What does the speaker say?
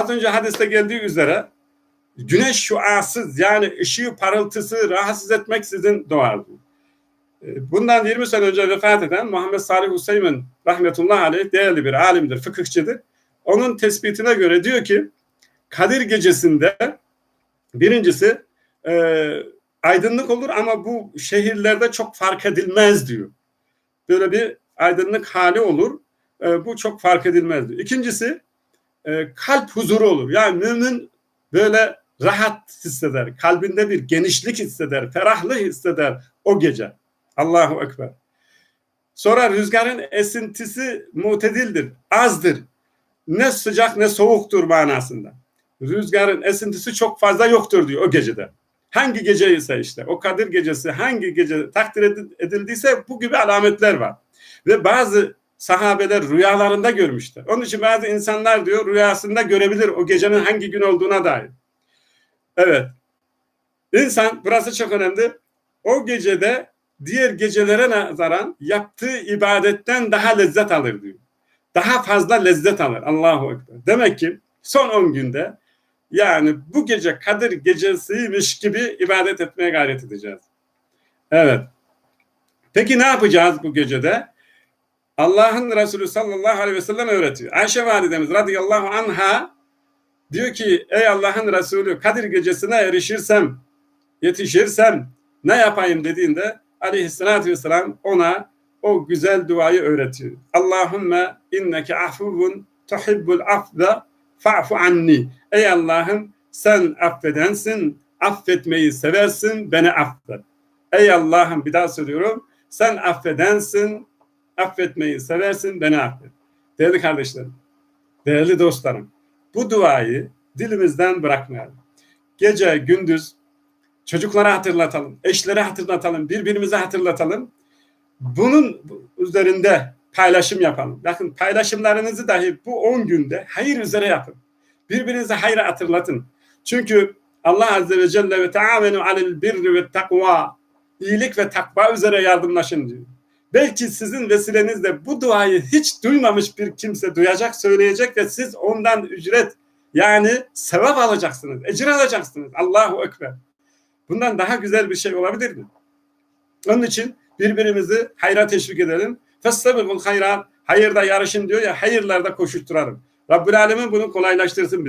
az önce hadiste geldiği üzere güneş şuasız yani ışığı parıltısı rahatsız etmeksizin doğar. E, Bundan 20 sene önce vefat eden Muhammed Salih Hüseyin rahmetullahi aleyh değerli bir alimdir, fıkıhçıdır. Onun tespitine göre diyor ki Kadir gecesinde birincisi e, aydınlık olur ama bu şehirlerde çok fark edilmez diyor. Böyle bir aydınlık hali olur. E, bu çok fark edilmez diyor. İkincisi e, kalp huzuru olur. Yani mümin böyle rahat hisseder. Kalbinde bir genişlik hisseder. Ferahlık hisseder o gece. Allahu Ekber. Sonra rüzgarın esintisi mutedildir. Azdır. Ne sıcak ne soğuktur manasında. Rüzgarın esintisi çok fazla yoktur diyor o gecede. Hangi gece ise işte o Kadir gecesi hangi gece takdir edildiyse bu gibi alametler var. Ve bazı sahabeler rüyalarında görmüşler. Onun için bazı insanlar diyor rüyasında görebilir o gecenin hangi gün olduğuna dair. Evet. İnsan burası çok önemli. O gecede diğer gecelere nazaran yaptığı ibadetten daha lezzet alır diyor. Daha fazla lezzet alır. Allahu Ekber. Demek ki son 10 günde yani bu gece Kadir gecesiymiş gibi ibadet etmeye gayret edeceğiz. Evet. Peki ne yapacağız bu gecede? Allah'ın Resulü sallallahu aleyhi ve sellem öğretiyor. Ayşe validemiz radıyallahu anha diyor ki ey Allah'ın Resulü Kadir gecesine erişirsem, yetişirsem ne yapayım dediğinde aleyhissalatü vesselam ona o güzel duayı öğretiyor. Allahümme inneke afuvun tuhibbul afda fa'fu anni. Ey Allah'ım sen affedensin, affetmeyi seversin, beni affet. Ey Allah'ım bir daha söylüyorum. Sen affedensin, affetmeyi seversin, beni affet. Değerli kardeşlerim, değerli dostlarım, bu duayı dilimizden bırakmayalım. Gece, gündüz çocuklara hatırlatalım, eşlere hatırlatalım, birbirimize hatırlatalım. Bunun üzerinde paylaşım yapalım. Bakın paylaşımlarınızı dahi bu 10 günde hayır üzere yapın. Birbirinize hayra hatırlatın. Çünkü Allah Azze ve Celle ve taavenu alel birri ve takva iyilik ve takva üzere yardımlaşın diyor. Belki sizin vesilenizle bu duayı hiç duymamış bir kimse duyacak, söyleyecek ve siz ondan ücret yani sevap alacaksınız, ecir alacaksınız. Allahu Ekber. Bundan daha güzel bir şey olabilir mi? Onun için birbirimizi hayra teşvik edelim. Festabikul hayrat. Hayırda yarışın diyor ya hayırlarda koşuşturalım. Rabbül Alemin bunu kolaylaştırsın bize.